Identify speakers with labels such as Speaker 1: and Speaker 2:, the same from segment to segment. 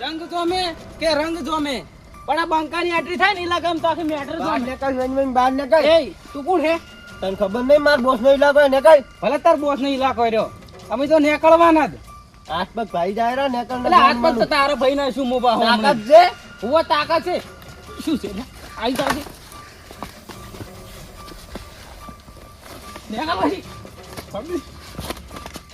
Speaker 1: રંગ જોમે કે રંગ જોમે? પણ આ બંકાની આટરી થાય ને એલા ગામ તો આખી મેટર
Speaker 2: બહાર નીકળ વન વન બહાર નીકળ.
Speaker 1: એ તું કોણ હે?
Speaker 2: તને ખબર નહીં માર બોસ નો ઇલાકો હે, નીકળ.
Speaker 1: ભલે તાર બોસ નો ઇલાકો રહ્યો. અમે તો નીકળવાના જ.
Speaker 2: હાથ પગ ભાઈ જાય રા નીકળ
Speaker 1: એટલે હાથ પગ તો તારો ભાઈ ના શું મોબા હો
Speaker 2: તાકાત છે?
Speaker 1: હુવા તાકાત છે. શું છે? આવી આઈ જા છે. નીકળ પછી.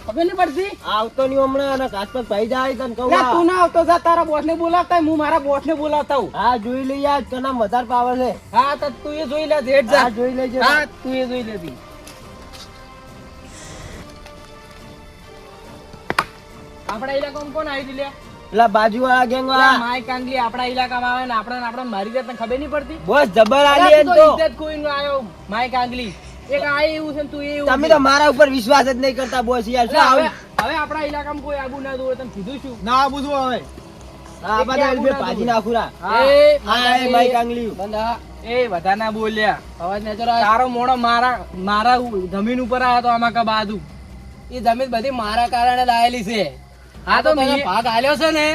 Speaker 1: ખબર નહીં પડતી?
Speaker 2: આવતો નહીં હમણાં અને હાથ ભાઈ જાય તને કહું
Speaker 1: તું ના આવતો જા તારા બોસ ને બોલાવતા હું મારા બોસ ને બોલાવતા હું
Speaker 2: હા જોઈ લઈએ આજ તને વધારે પાવર છે.
Speaker 1: હા તો તું એ જોઈ લે જેઠ જા.
Speaker 2: જોઈ લેજે.
Speaker 1: હા તું એ જોઈ લેતી આપણા ઇલાકામાં કોણ આવી લે?
Speaker 2: પેલા બાજુ વાળા ગેંગ વાળા.
Speaker 1: માય કાંગલી આપણા ઇલાકામાં આવે ને આપણે આપણે મારી જાત ખબર નહીં પડતી?
Speaker 2: બસ જબર આલી
Speaker 1: તું ઇજ્જત ખોઈને આયો માય કાંગલી એક આ એવું છે તું એવું
Speaker 2: તમે તો મારા ઉપર વિશ્વાસ જ નહીં કરતા બોસ યાર. શું
Speaker 1: હવે
Speaker 2: આવું?
Speaker 1: હવે આપણા ઇલાકામાં કોઈ આબુ ના દોડે તમે કીધું શું?
Speaker 2: ના બધું હવે. આ બધા
Speaker 1: આબુ
Speaker 2: બે
Speaker 1: ના
Speaker 2: ભાજી
Speaker 1: દોડે.
Speaker 2: નાખું રા.
Speaker 1: એ
Speaker 2: હા એ માઈક આંગલી
Speaker 1: એ બધા. ના બોલ્યા. અવાજ ના ચલો તારો મોણો મારા મારા જમીન ઉપર આયો તો આમાં કા બાજુ?
Speaker 3: એ જમીન બધી મારા કારણે લાયેલી છે.
Speaker 1: હા તો
Speaker 3: ભાગ આલ્યો છે ને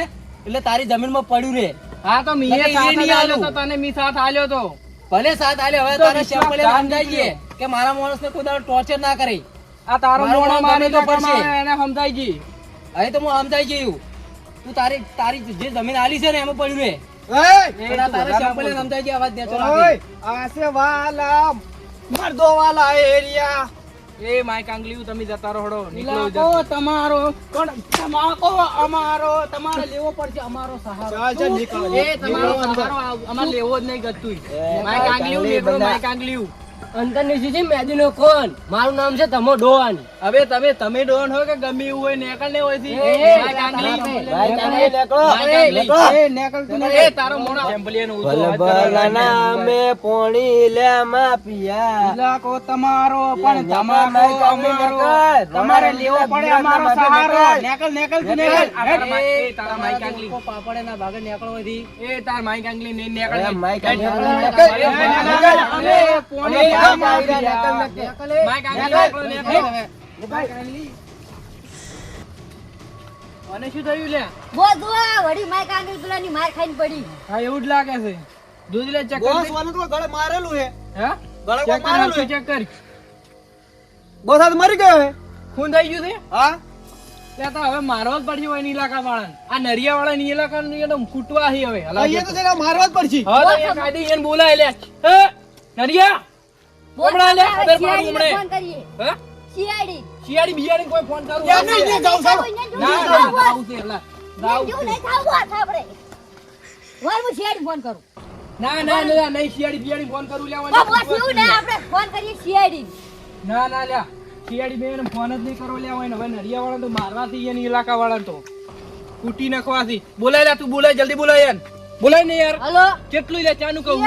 Speaker 3: એટલે તારી જમીનમાં પડ્યું રે.
Speaker 1: હા તો મીએ સાથ આલ્યો તો તને મી સાથ આલ્યો તો.
Speaker 3: ભલે સાથ આલ્યો હવે તારે
Speaker 1: વિશ્વાસ
Speaker 3: કે મારા માણસને કોઈ દાડો ટોર્ચર ના કરે.
Speaker 1: આ તારો મોણો મારે
Speaker 3: તો પડશે.
Speaker 1: એને સમજાઈ ગઈ.
Speaker 3: હવે તો હું સમજાઈ ગયું તું તારી તારી જે જમીન આલી છે ને એમાં પડ્યું રે.
Speaker 1: તમારો પણ તમાકો અમારો તમારે લેવો પડશે અમારો સહારો. લેવો જ નહીં ગતું. માય કાંગલીયું
Speaker 2: કાંગલી
Speaker 1: માય કાંગલીયું
Speaker 3: અંતરની છે મેદીનો કોણ મારું નામ છે તમો ડોન
Speaker 1: હવે તમે તમે ડોન હોય કે ગમે એવું હોય નેકળ. ને હોયથી
Speaker 3: એ,
Speaker 1: તારો મોણો ચેમ્પિયન ઊંચો
Speaker 2: ભલે નામે પોણી લે માં
Speaker 1: ઇલાકો તમારો પણ
Speaker 2: કાંગલી
Speaker 1: અમારો. તમારે લેવો પડે અમારો સહારો.
Speaker 2: નેકળ.
Speaker 1: નેકળ નેકળ.
Speaker 2: નેકળ.
Speaker 1: એ, તારા માય કાંગલી
Speaker 3: પાપડે ના ભાગે નીકળો હતી
Speaker 1: એ તાર માઈ કાંગલી ને નેકળ.
Speaker 2: માઈક
Speaker 1: એ,
Speaker 2: નેકળ. નેકળ.
Speaker 1: પોણી
Speaker 2: અરે,
Speaker 1: ભાગ
Speaker 2: માય
Speaker 1: મારી
Speaker 2: નેકળ,
Speaker 1: યાર.
Speaker 2: નેકળ.
Speaker 1: માય કાંગલી
Speaker 2: નેકળ.
Speaker 1: નેકળ, નેકળ. માય કાંગલી. અને શું થયું લે
Speaker 4: બોધવા વળી માર કાંગરી પેલાની માર ખાઈને પડી
Speaker 1: હા એવું જ લાગે છે દૂધ લે ચેક
Speaker 2: બોસ વાળું તો ગળે મારેલું હે
Speaker 1: હા
Speaker 2: ગળે
Speaker 1: ચેક
Speaker 2: મારેલું હે
Speaker 1: ચેક
Speaker 2: બોસ આ મરી ગયો હે
Speaker 1: ખૂન થઈ ગયું છે
Speaker 2: હા
Speaker 1: લે તો હવે મારવા જ પડશે હોય ઇલાકા વાળા આ નરિયા વાળા ની ઇલાકા ની એકદમ કૂટવા હી હવે
Speaker 2: અહીંયા તો મારવા જ પડશે
Speaker 1: હા તો એને બોલાય લે હે નરિયા હમણાં લે ખબર પાડું હમણે.
Speaker 4: ફોન
Speaker 1: હે?
Speaker 4: સીઆઈડી
Speaker 1: શિયાળી બિયાળી કોઈ ફોન કરું
Speaker 2: યાર, નહીં, નહીં, જાઉં, જાઉં.
Speaker 1: ના ના છે એલા જાઉં
Speaker 4: જેવું નહીં થાવ વાત આપણે વાર હું સીઆઈડી ફોન કરું.
Speaker 1: ના ના ના નહીં શિયાળી બિયાળી ફોન કરું
Speaker 4: પણ બોસ એવું ના આપણે ફોન કરીએ સીઆઈડી
Speaker 1: ના ના લ્યા શિયાળી બેન ફોન જ નહીં કરો લ્યા હોય ને હવે વાળા તો મારવાથી એની ઇલાકા વાળા તો. કૂટી નાખવાથી. બોલાય લ્યા તું બોલાય જલ્દી બોલાય યાર. બોલાય ને યાર.
Speaker 4: હલો?
Speaker 1: કેટલું લે ચાનું કહું?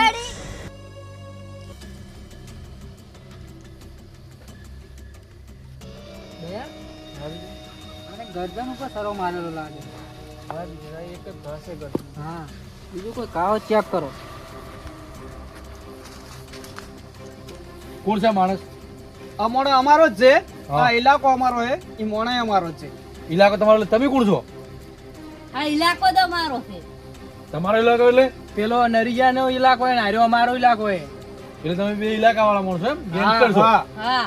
Speaker 4: સીઆઈડી
Speaker 1: ગરદન ઉપર સરો મારેલો લાગે. એક જ ઘસે ગરદન. હા બીજું કોઈ કાવો ચેક કરો.
Speaker 5: કોણ છે માણસ?
Speaker 2: આ અમારો જ છે.
Speaker 5: હા.
Speaker 2: આ ઇલાકો અમારો છે. ઈ મોણે અમારો જ છે.
Speaker 5: ઇલાકો તમારો એટલે તમે કોણ છો?
Speaker 4: આ ઇલાકો તો અમારો છે.
Speaker 5: તમારો ઇલાકો એટલે?
Speaker 1: પેલો નરિયા નો ઇલાકો હોય નાર્યો અમારો ઇલાકો હોય
Speaker 5: એટલે તમે બે ઇલાકા વાળા માણસો એમ? ગેંગસ્ટર છો
Speaker 2: હા.
Speaker 4: હા.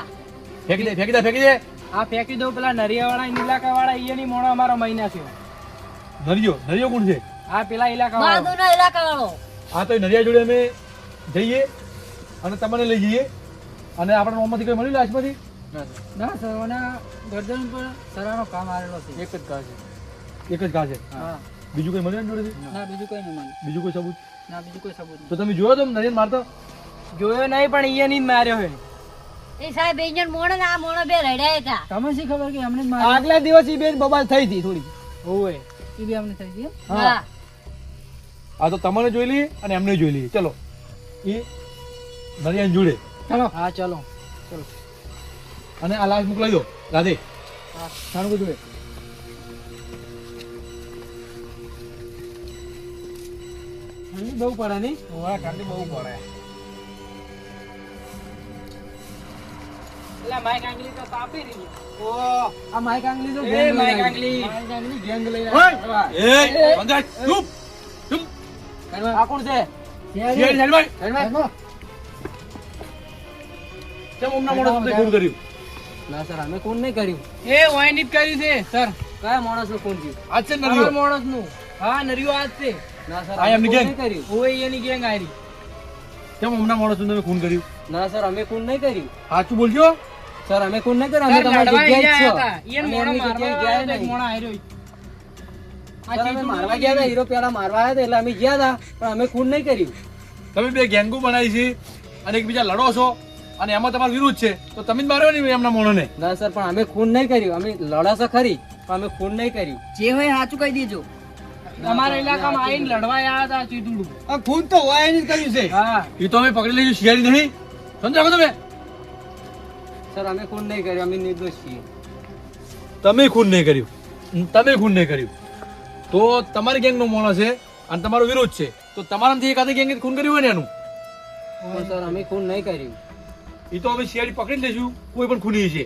Speaker 5: ફેંકી દે ફેંકી દે ફેંકી દે.
Speaker 1: આ ફેંકી દો પેલા નરિયા વાળા ઇલાકા વાળા ઈયની મોણો અમારો મહિના છે.
Speaker 5: નરિયો નરિયો કોણ છે?
Speaker 1: આ પેલા ઇલાકા વાળો
Speaker 5: આ તો એ નરિયા જોડે અમે જઈએ અને તમને લઈ જઈએ. અને આપણા મોમાંથી કઈ મળ્યું લાશમાંથી?
Speaker 1: ના સરોના ગરદન પર સરાનો કામ આવેલો છે. એક જ ઘા છે.
Speaker 5: એક જ ઘા છે?
Speaker 1: હા.
Speaker 5: બીજું કઈ મળ્યું જોડે
Speaker 1: ના બીજું કઈ નહીં
Speaker 5: બીજું કોઈ સબૂત?
Speaker 1: ના બીજું કોઈ સબૂત
Speaker 5: તો તમે જોયો તો નરિયન મારતો?
Speaker 1: નહીં. જોયો નહીં પણ ઈયની જ માર્યો હોય
Speaker 4: એ સાહેબ મોણો ને બે રડ્યા હતા
Speaker 1: તમે શી ખબર કે અમને
Speaker 2: આગલા દિવસ ઈ બેન બબાલ થઈ હતી થોડી.
Speaker 1: હોય એ બી અમને થઈ ગઈ
Speaker 4: હા?
Speaker 5: આ તો તમને જોઈ લી અને એમને જોઈ લી ચલો. જોડે.
Speaker 1: ચલો. હા ચલો.
Speaker 5: અને આ લાશ મોકલાઈ દો રાધે.
Speaker 1: હા.
Speaker 5: સારું બધું
Speaker 1: બહુ પડે નહીં? બહુ પડે. એટલે માઈક આંગળી તો તાપી રહી
Speaker 3: ઓ આ માઈક આંગલી તો
Speaker 1: એ
Speaker 3: ગેંગ
Speaker 1: માઈક
Speaker 3: લઈને આવી. માઈક આંગલી ગેંગ લઈને
Speaker 5: એ બંધાય ચૂપ ચૂપ.
Speaker 3: આ કોણ છે?
Speaker 5: શિયાળી સાઈડમાં.
Speaker 3: સાઈડમાં.
Speaker 5: કેમ હમણાં મોડો તમને ફોન કર્યું?
Speaker 3: ના સર અમે કોણ નહીં કર્યું.
Speaker 1: એ વાઈન કર્યું છે સર.
Speaker 3: કયા માણસનું કોણ થયું?
Speaker 5: આજ છે ને નરિયો.
Speaker 1: હા નરિયો આજ છે.
Speaker 3: ના સર
Speaker 5: આ એમની ગેંગ?
Speaker 3: નહીં કર્યું.
Speaker 1: ઓય એની ગેંગ આરી
Speaker 5: કેમ હમણાં મોડો તમે ફોન કર્યું?
Speaker 3: ના સર અમે કોણ નહીં કર્યું.
Speaker 5: સાચું બોલજો.
Speaker 3: સર અમે કોણ નહીં કર્યું? અમે તમારી જગ્યાએ છો. અમે એમની
Speaker 1: મારવા
Speaker 3: જગ્યાએ ગયા નહીં.
Speaker 1: મોણો આયરો આ
Speaker 3: સર, અમે મારવા ગયા હતા હીરો પેલા મારવા આવ્યા હતા એટલે અમે ગયા હતા પણ અમે ખૂન નહીં કર્યું?
Speaker 5: તમે બે ગેંગુ બનાવી છે અને એકબીજા લડો છો અને એમાં તમારો વિરુદ્ધ છે તો તમે જ માર્યો ને એમના મોણોને.
Speaker 3: ના સર પણ અમે ખૂન નહીં કર્યું? અમે લડાશે ખરી પણ અમે ખૂન નહીં કર્યું?
Speaker 4: જે હોય સાચું કહી દેજો.
Speaker 1: અમારા ઇલાકામાં આવીને લડવા આવ્યા હતા ચીટુડું
Speaker 2: આ ખૂન તો હોય એની જ કર્યું છે
Speaker 1: હા
Speaker 5: એ તો અમે પકડી લઈશું શિયાળી નહીં સમજાવો તમે
Speaker 3: સર અમે ખૂન નહીં કર્યું અમે નિર્દોષ છીએ.
Speaker 5: તમે ખૂન નહીં કર્યું. તમે ખૂન નહીં કર્યું. તો તમારી ગેંગનો મોણ છે અને તમારો વિરોધ છે. તો તમારામાંથી એકાદે ગેંગે ખૂન કર્યું હોય ને એનું?
Speaker 3: સર અમે ખૂન નહીં કર્યું.
Speaker 5: એ તો અમે શિયાળી પકડી લઈશું કોઈ પણ ખૂની છે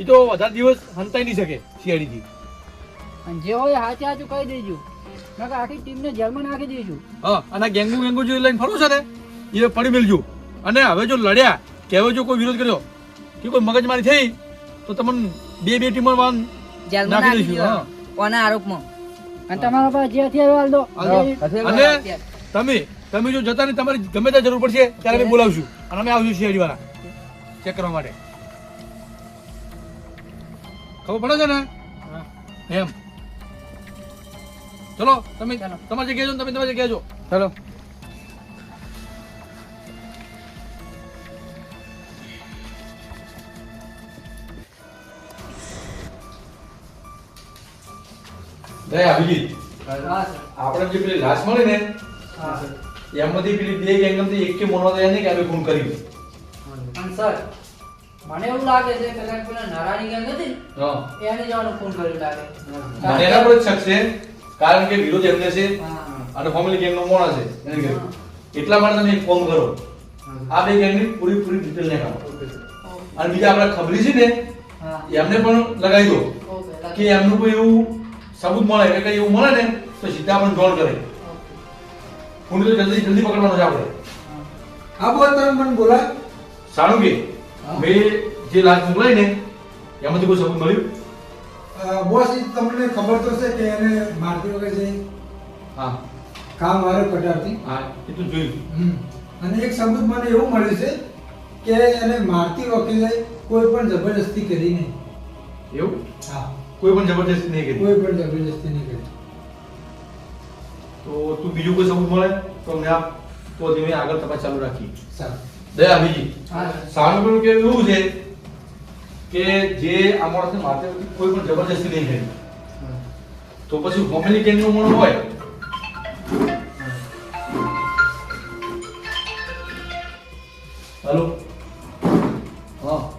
Speaker 5: એ તો વધારે દિવસ હંતાઈ નહીં શકે શિયાળીથી.
Speaker 4: જે હોય હાચે હાચું કહી દેજો. નકર આખી ટીમને જેલમાં નાખી દઈશું
Speaker 5: હા અને ગેંગુ ગેંગુ જો લઈને ફરો સર ને? એ પડી મેલજો. અને હવે જો લડ્યા કે હવે જો કોઈ વિરોધ કર્યો. કે કોઈ મગજમારી થઈ તો તમને બે બે ટીમો
Speaker 4: જેલમાં
Speaker 5: નાખી
Speaker 4: નાખી
Speaker 5: દઈશું
Speaker 4: કોના આરોપમાં? અને તમારા પાસે જે હથિયાર વાળ દો
Speaker 5: અને તમે તમે જો જતા ને તમારી ગમે ત્યાં જરૂર પડશે ત્યારે અમે બોલાવશું. અને અમે આવશું શિયાળી વાળા ચેક કરવા માટે. ખબર પડે છે ને? એમ. ચલો તમે તમારી જગ્યાએ જો ને તમે તમારી જગ્યાએ જો
Speaker 3: ચલો.
Speaker 5: દયા અભિજીત. આપણે જે પેલી લાશ મળી ને એમાંથી પેલી બે ગેંગમાંથી એક કે મોનો નહીં કે અમે ખૂન કર્યું
Speaker 4: અને સર મને એવું લાગે છે કે કદાચ પેલા નારાયણ ગેંગ હતી એને જવાનું ફોન કર્યો લાગે.
Speaker 5: મને એના પર જ શક છે કારણ કે વિરોધ એમને છે. અને ફેમિલી ગેંગનો મોણા છે. એને કહ્યું. એટલા માટે તમે એક ફોન કરો. આ બે ગેંગની પૂરી પૂરી ડિટેલ ને કાઢો. અને બીજા આપણા ખબરી છે ને એમને પણ લગાવી દો. કે એમનું કોઈ એવું સબૂત મળે કે કઈ એવું મળે ને તો સીધા આપણને જોણ કરે. ખૂન તો જલ્દી જલ્દી પકડવાનો છે આપણે.
Speaker 2: હા બોલ તમે મને બોલા
Speaker 5: સારું કે મેં જે લાશ મોકલાઈ ને એમાંથી કોઈ સબૂત મળ્યું?
Speaker 6: બોસ તમને ખબર તો છે કે એને મારતી વગર છે
Speaker 5: હા.
Speaker 6: કામ વારે કટારતી
Speaker 5: હા એ તો જોયું.
Speaker 6: અને એક સબૂત મને એવું મળ્યું છે કે એને મારતી વખતે કોઈ પણ જબરદસ્તી કરી નહીં.
Speaker 5: એવું?
Speaker 6: હા.
Speaker 5: કોઈ પણ જબરજસ્તી નહીં કરી.
Speaker 6: કોઈ પણ જબરજસ્તી નહીં કરી.
Speaker 5: તો તું બીજું કોઈ સબૂત મળે? તો અમને આપ તો ધીમે આગળ તપાસ ચાલુ રાખીએ
Speaker 6: સારું.
Speaker 5: દયા બીજી સારું કે એવું છે કે જે આ માણસને માથે કોઈ પણ જબરજસ્તી નહીં કરી. તો પછી ફેમિલી ગેંગનો મણ હોય. હેલો. હા.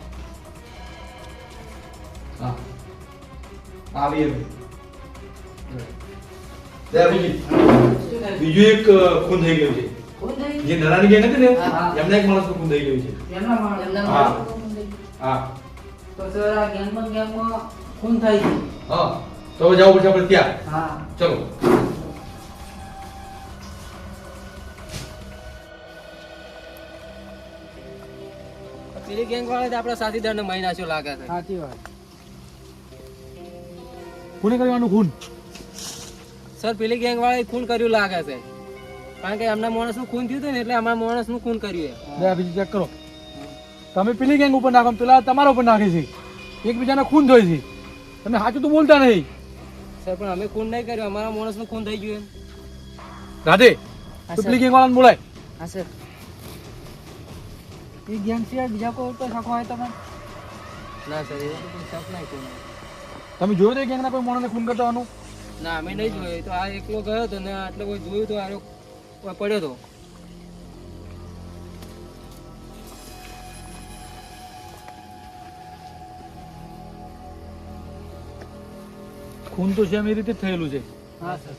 Speaker 5: આવી એમ દયા બીજું એક ખૂન થઈ ગયું છે જે નરાની ગેંગ હતી ને. એમના એક માણસનું ખૂન થઈ ગયું છે
Speaker 4: એમના
Speaker 5: હા.
Speaker 4: માણસ તો સર આ ગેંગમાં ને ગેંગમાં ખૂન થાય છે
Speaker 5: હા તો હવે જવું પડશે આપણે ત્યાં
Speaker 4: હા
Speaker 5: ચલો
Speaker 3: પેલી ગેંગ વાળા આપણા સાથીદારને મહિના શું લાગે છે.
Speaker 4: સાચી વાત.
Speaker 5: કોને કરવાનું ખૂન?
Speaker 3: સર પેલી ગેંગ વાળા ખૂન કર્યું લાગે છે. કારણ કે એમના માણસનું ખૂન થયું હતું ને એટલે અમારા માણસનું ખૂન કર્યું
Speaker 5: બે બીજી ચેક કરો. તમે પેલી ગેંગ ઉપર નાખો પેલા તમારા ઉપર નાખે છે. એકબીજાના ખૂન થાય છે. તમે સાચું તો બોલતા નહીં.
Speaker 3: સર પણ અમે ખૂન નહીં કર્યું અમારા માણસનું ખૂન થઈ ગયું
Speaker 5: રાધે તો પેલી ગેંગ વાળાને બોલાય.
Speaker 4: હા સર. એ ગેંગ સિવાય બીજા કોઈ ઉપર શકો હોય તમે
Speaker 3: ના સર એ તો શક નહીં કોઈને.
Speaker 5: તમે જોયું તો ગેંગના કોઈ માણસને ખૂન કરતા હોવાનું
Speaker 3: ના અમે નહીં જોયું. તો આ એકલો ગયો હતો ને આટલો કોઈ જોયું તો આરો પડ્યો હતો
Speaker 5: ખૂન તો સેમ એ રીતે થયેલું છે.
Speaker 4: હા સર.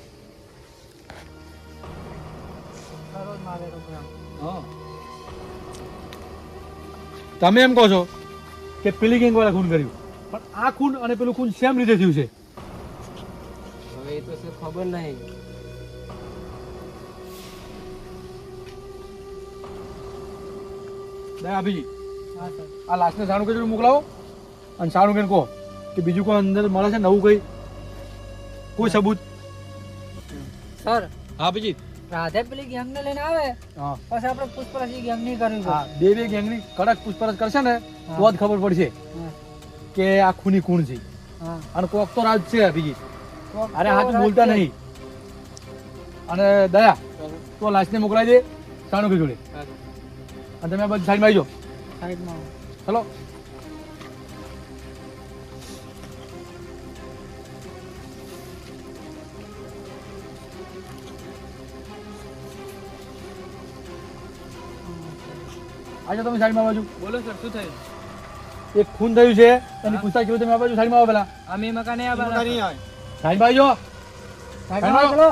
Speaker 5: તમે એમ કહો છો કે પેલી ગેંગ વાળા ખૂન કર્યું? પણ આ ખૂન અને પેલું ખૂન સેમ રીતે થયું છે?
Speaker 3: હવે એ તો સર ખબર નહીં.
Speaker 5: દયા ભાઈ
Speaker 4: હા સર.
Speaker 5: આ લાશને સાણું કે મોકલાવો. અને સાણું કે કહો કે બીજું કોઈ અંદર મળે છે નવું કઈ? કોઈ સબૂત?
Speaker 4: સર.
Speaker 5: હા ભાઈ
Speaker 4: રાધે પેલી ગેંગ ને લઈને આવે? પછી આપણે પૂછપરછ ગેંગની કરવી
Speaker 5: હા બે બે ગેંગની કડક પૂછપરછ કરશે ને તો જ ખબર પડશે. કે આ ખૂની ખૂણ છે. અને કોક તો રાજ છે
Speaker 4: કોક
Speaker 5: અરે
Speaker 4: તો
Speaker 5: હાથ બોલતા. નહીં. અને દયા તો લાશને મોકલાવી દે સાણુકી જોડે. અને તમે બધું બધી સાઈડમાં આવી.
Speaker 4: સાઈડમાં
Speaker 5: ચલો. આજે તમે સાઈડમાં બાજુ
Speaker 1: બોલો સર શું થયું?
Speaker 5: એક ખૂન થયું છે. અને પૂછતા કેવું તમે આ બાજુ સાઈડમાં આવો પેલા.
Speaker 1: અમે મકાને આ
Speaker 2: બાજુ નહીં આવે
Speaker 5: સાઈડમાં આવી જાઓ
Speaker 4: સાઈડમાં આવો, ચલો.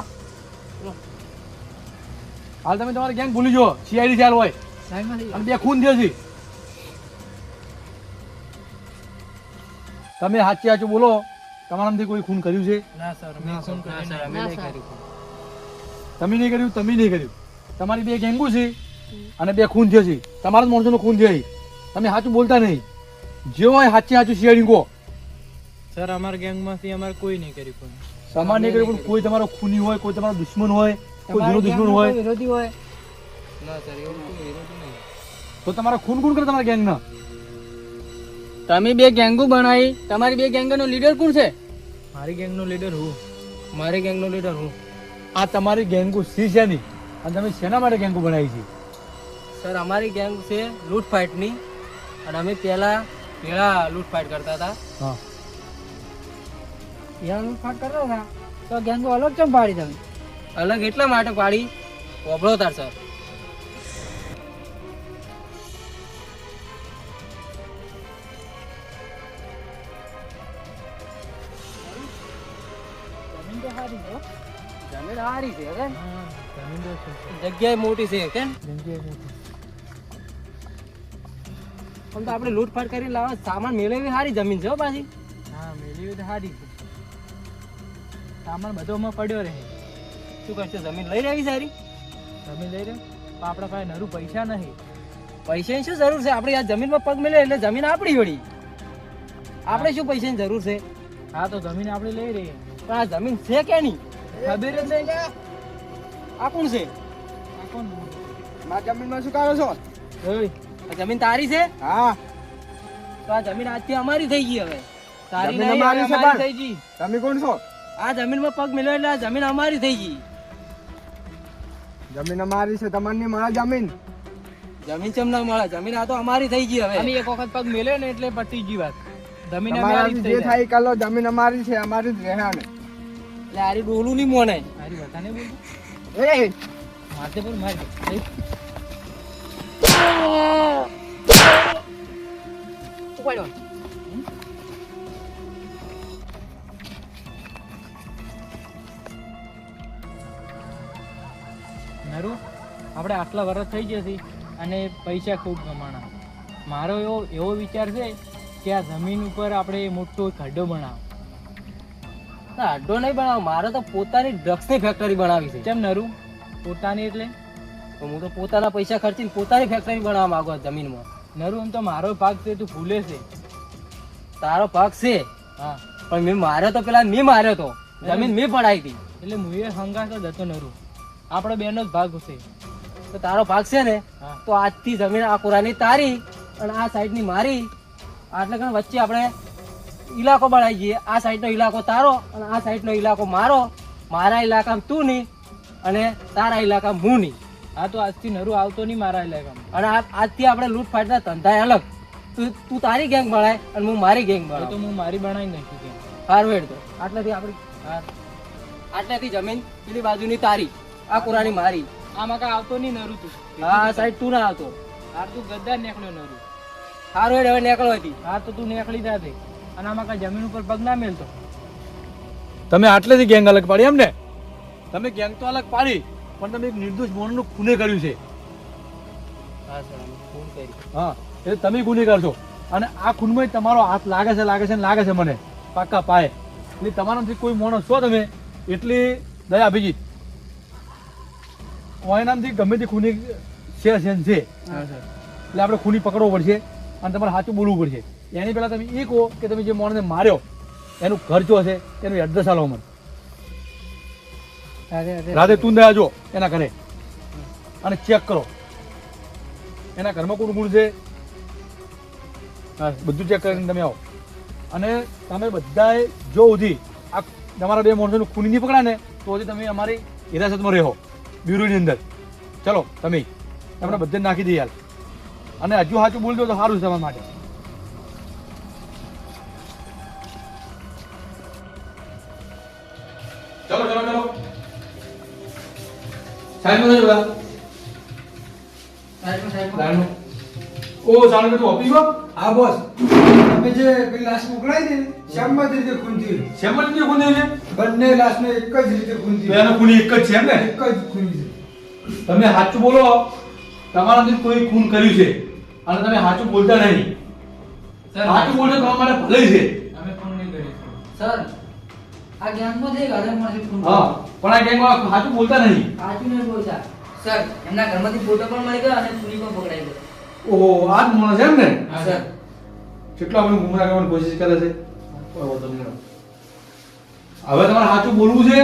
Speaker 5: હાલ તમે તમારે ગેંગ ભૂલી જો સીઆઈડી ચાલ હોય.
Speaker 4: સાઈડમાં
Speaker 5: અને બે ખૂન થયો છે. તમે સાચી સાચું બોલો. તમારામાંથી કોઈ ખૂન કર્યું છે?
Speaker 1: ના સર કર્યો નહીં.
Speaker 3: અમે નહીં કર્યું
Speaker 5: તમે નહીં કર્યું તમે નહીં કર્યું. તમારી બે ગેંગુ છે અને બે ખૂન થયો છે. તમારા જ માણસોનો ખૂન થયો છે. તમે સાચું બોલતા નહીં. જે હોય સાચી સાચું શિયાળી કહો
Speaker 1: સર અમારા ગેંગમાંથી અમારે કોઈ નહીં કર્યું
Speaker 5: પણ નહીં કર્યું પણ કોઈ તમારો ખૂની હોય કોઈ તમારો દુશ્મન હોય કોઈ જૂનો દુશ્મન હોય.
Speaker 4: વિરોધી હોય.
Speaker 3: ના સર એવું કોઈ વિરોધી નહીં.
Speaker 5: તો તમારા ખૂન કોણ કરે તમારા ગેંગના.
Speaker 4: તમે બે ગેંગો બનાવી તમારી બે ગેંગનો લીડર કોણ છે?
Speaker 1: મારી ગેંગનો લીડર હું.
Speaker 3: મારી ગેંગનો લીડર હું.
Speaker 5: આ તમારી ગેંગો સી છે નહીં? અને તમે શેના માટે ગેંગો બનાવી છે?
Speaker 3: સર અમારી ગેંગ છે લૂંટફાટની. અને અમે પહેલા પેલા લૂંટફાટ કરતા હતા.
Speaker 5: હા.
Speaker 4: યાર લૂંટફાટ કરતા હતા? તો ગેંગો અલગ ચમ પાડી તમે?
Speaker 3: અલગ એટલા માટે પાડી ઓભળો તાર સર.
Speaker 4: જમીન છે.
Speaker 3: જમીન જગ્યાએ મોટી છે કેમ?
Speaker 1: જગ્યાએ મોટી.
Speaker 3: આમ તો આપણે લૂંટફાટ કરીને લાવવા સામાન મેળવી સારી જમીન છે પાછી.
Speaker 1: હા મેળવી તો સારી છે સામાન બધો માં પડ્યો રહે.
Speaker 3: શું કરશો જમીન લઈ રહેવી સારી
Speaker 1: જમીન લઈ રહ્યો પણ આપણા પાસે નરું પૈસા નહીં.
Speaker 3: પૈસાની શું જરૂર છે? આપણે આ જમીનમાં પગ મેળવે એટલે જમીન આપણી વળી. આપણે શું પૈસાની જરૂર છે?
Speaker 1: હા તો જમીન આપણે લઈ રહીએ.
Speaker 3: પણ આ જમીન છે કે નહીં
Speaker 1: ખબર જ નહીં.
Speaker 3: આ કોણ છે?
Speaker 1: આ કોણ?
Speaker 2: મારા જમીનમાં શું કરો છો?
Speaker 3: જમીન તારી છે?
Speaker 2: હા.
Speaker 3: તો આ જમીન આજથી અમારી થઈ ગઈ હવે. તારી નહીં,
Speaker 2: અમારી.
Speaker 3: થઈ ગઈ.
Speaker 2: તમે કોણ છો?
Speaker 3: આ જમીનમાં પગ મેળવ્યો એટલે આ જમીન અમારી થઈ ગઈ.
Speaker 2: જમીન અમારી છે તમારી નહીં મારા જમીન?
Speaker 3: જમીન ચમ ના મળે? જમીન આ તો અમારી થઈ ગઈ હવે.
Speaker 1: અમે એક વખત પગ મેલ્યો ને એટલે પતી ગઈ વાત. જમીન અમારી જે
Speaker 2: થાય કાલો જમીન અમારી છે અમારી જ રહે અમે
Speaker 3: એટલે આરી ડોલું નહીં મોને.
Speaker 1: મારી વધારે બોલ?
Speaker 2: એ!
Speaker 1: માથે પર મારી. દે. નરુ આપણે આટલા વર્ષ થઈ જશે અને પૈસા ખૂબ કમાણા. મારો એવો એવો વિચાર છે કે આ જમીન ઉપર આપણે મોટો ખડ્ડો બનાવો.
Speaker 3: ના અડ્ડો નહીં બનાવો. મારે તો પોતાની ડ્રગ્સની ફેક્ટરી બનાવી છે.
Speaker 1: કેમ નરુ? પોતાની એટલે?
Speaker 3: તો હું તો પોતાના પૈસા ખર્ચીને પોતાની ફેક્ટરી બનાવવા માંગુ જમીનમાં.
Speaker 1: નરું એમ તો મારો ભાગ છે તું ભૂલે છે.
Speaker 3: તારો ભાગ છે?
Speaker 1: હા.
Speaker 3: પણ મેં માર્યો તો પેલા મેં માર્યો તો. જમીન મેં પડાવી હતી.
Speaker 1: એટલે હું એ હંગાત જ હતો નરું. આપણો બેનો જ ભાગ છે
Speaker 3: તો તારો ભાગ છે ને તો આજથી જમીન આ કોરાની તારી અને આ સાઈડની મારી. આટલે કણ વચ્ચે આપણે ઇલાકો બનાવી જઈએ આ સાઈડનો ઇલાકો તારો અને આ સાઈડનો ઇલાકો મારો. મારા ઇલાકામાં તું નહીં અને તારા ઇલાકામાં હું નહીં.
Speaker 1: હા તો આજથી નરું આવતો નહીં મારા ઇલાકામાં.
Speaker 3: અને આ આજથી આપણે લૂંટફાટના ધંધા અલગ. તું તું તારી ગેંગ ભણાય અને હું મારી ગેંગ
Speaker 1: હવે તો હું મારી ભણાવી નાખી ગેંગ
Speaker 3: હારવેડ તો. આટલેથી આપણી
Speaker 1: હા.
Speaker 3: આટલેથી જમીન પેલી બાજુની તારી આ કુરાની મારી.
Speaker 1: આમાં કાંઈ આવતો નહીં નરું તું.
Speaker 3: હા સાઈડ તું ના આવતો.
Speaker 1: હાર તું ગદ્દાર નીકળ્યો નરું.
Speaker 3: હારવેડ હવે નીકળો હતી
Speaker 1: હા તો તું નીકળી જાતે અને આમાં કાંઈ જમીન ઉપર પગ ના મેલતો.
Speaker 5: તમે આટલેથી ગેંગ અલગ પાડી એમ ને તમે ગેંગ તો અલગ પાડી. પણ તમે એક નિર્દોષ માણસનું ખૂને કર્યું છે.
Speaker 3: હા
Speaker 5: એટલે તમે ગુનેગાર છો અને આ ખૂનમાં તમારો હાથ લાગે છે લાગે છે ને લાગે છે મને. પાક્કા પાય. એટલે તમારાથી કોઈ માણસ છો તમે? એટલી દયા અભિજીત. ઓય ગમે તે ખૂની છે છે છે. એટલે આપણે ખૂની પકડવો પડશે અને તમારે સાચું બોલવું પડશે. એની પહેલાં તમે એ કહો કે તમે જે માણસને માર્યો એનું ઘર જો હશે એનું એડ્રેસ આલો મને રાધે, તું દયા જો એના ઘરે. અને ચેક કરો. એના ઘરમાં કોણ ગુણ છે? બધું ચેક કરીને તમે આવો. અને તમે બધાએ જો સુધી આ તમારા બે માણસોનું ખૂની નહીં પકડાય ને, તો હજી તમે અમારી હિરાસતમાં રહો, બ્યુરોની અંદર. ચલો, તમે તમને બધે નાખી દઈએ હાલ. અને હજુ સાચું બોલજો તો સારું છે તમારા માટે. ચલો ચલો. સાહેબ નો જોડા
Speaker 4: સાહેબ સાહેબ
Speaker 5: લાઈનો ઓ સારું તું ઓફિસમાં
Speaker 6: હા? બોસ તમે જે પેલી લાશ મોકલાવી હતી શ્યામમાં રીતે ખૂન
Speaker 5: જે ખૂન થયું છે?
Speaker 6: બંને લાશને એક જ રીતે ખૂન થયું.
Speaker 5: એનો ખૂની એક જ છે એમ ને?
Speaker 6: એક જ ખૂન છે
Speaker 5: તમે સાચું બોલો તમારાથી કોઈ ખૂન કર્યું છે? અને તમે સાચું બોલતા નહીં. સાચું બોલશો તમારા માટે ભલે છે.
Speaker 1: અમે ફોન નહીં કરીશું
Speaker 4: સર આ ગેંગમાં થઈ ઘરમાંથી ફોન
Speaker 5: હા. પણ આ ગેંગમાં સાચું બોલતા નહીં.
Speaker 4: સાચું નહીં બોલતા.
Speaker 7: સર એમના ઘરમાંથી ફોટો પણ મળી ગયો અને સુની પણ પકડાઈ ગયો.
Speaker 5: ઓહો આ જ માણસ એમ ને
Speaker 7: હા સર.
Speaker 5: કેટલો આપણે ગુમરા કરવાની કોશિશ કરે છે? તમને હવે તમારે સાચું બોલવું છે?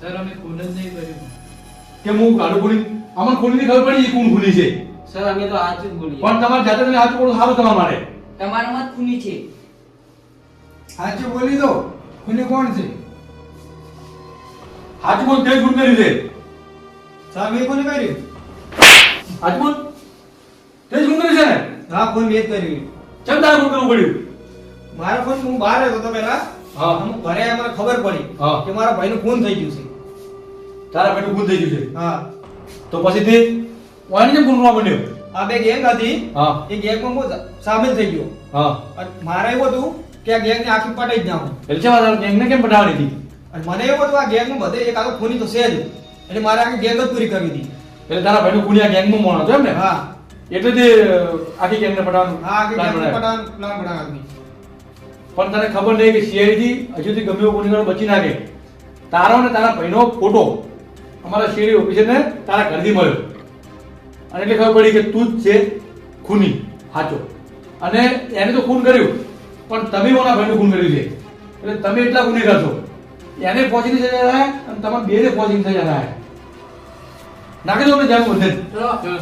Speaker 1: સર અમે ખૂન જ નહીં કર્યું.
Speaker 5: કે હું ગાડું ખોલી અમને ખોલીની ખબર પડી એ કોણ ખૂની છે.
Speaker 7: સર અમે તો સાચું જ બોલીએ.
Speaker 5: પણ તમારે જાતે તમે સાચું બોલો સારું તમારા માટે.
Speaker 7: તમારામાં ખૂની છે.
Speaker 6: સાચું બોલી દો. ખૂની કોણ છે?
Speaker 5: બોલ તે ખૂન કર્યું છે.
Speaker 8: સાહેબ એ કોને કર્યું?
Speaker 5: બોલ તે ખૂન કર્યું છે ને?
Speaker 8: હા ફોન મેં જ કર્યું.
Speaker 5: કેમ તારે કરવું પડ્યું?
Speaker 8: મારો ફોન હું બહાર હતો તો પેલા
Speaker 5: હા.
Speaker 8: હું ઘરે મને ખબર પડી. કે મારા ભાઈનું ખૂન થઈ ગયું છે.
Speaker 5: તારા પેટું ખૂન થઈ ગયું છે?
Speaker 8: હા.
Speaker 5: તો પછી તે વાણી કેમ ખૂન બન્યો
Speaker 8: આ બે ગેંગ હતી.
Speaker 5: હા.
Speaker 8: એ ગેંગમાં હું સામેલ થઈ ગયો.
Speaker 5: હા.
Speaker 8: મારે એવું હતું કે આ ગેંગને આખી પટાઈ જ નાખું
Speaker 5: એટલે છે વાત ગેંગને કેમ પટાવવાની હતી?
Speaker 8: અને મને એવું હતું આ ગેંગમાં બધે એક આખો ખૂની તો છે જ. એટલે મારે આખી ગેંગ જ પૂરી કરવી હતી.
Speaker 5: એટલે તારા ભાઈનો ખૂની આ ગેંગમાં મોણો છો એમ ને
Speaker 8: હા.
Speaker 5: એટલે તે આખી ગેંગને પટાવવાનું
Speaker 8: હા આખી ગેંગને પટાવવાનું પ્લાન બનાવ્યો
Speaker 5: પણ તને ખબર નહીં કે CID થી હજુથી ગમે એવો ગુનેગાર બચી નાખે તારો ને તારા ભાઈનો ફોટો અમારા શેરી ઓફિસરને તારા ઘરથી મળ્યો. અને એટલે ખબર પડી કે તું જ છે ખૂની સાચો અને એને તો ખૂન કર્યું. પણ તમે મારા ભાઈનું ખૂન કર્યું છે? એટલે તમે એટલા ગુનેગાર છો એને પહોંચી સજા થાય અને તમારે બેને પહોંચીને થઈ થાય નાખી દો ને જામ ચલો.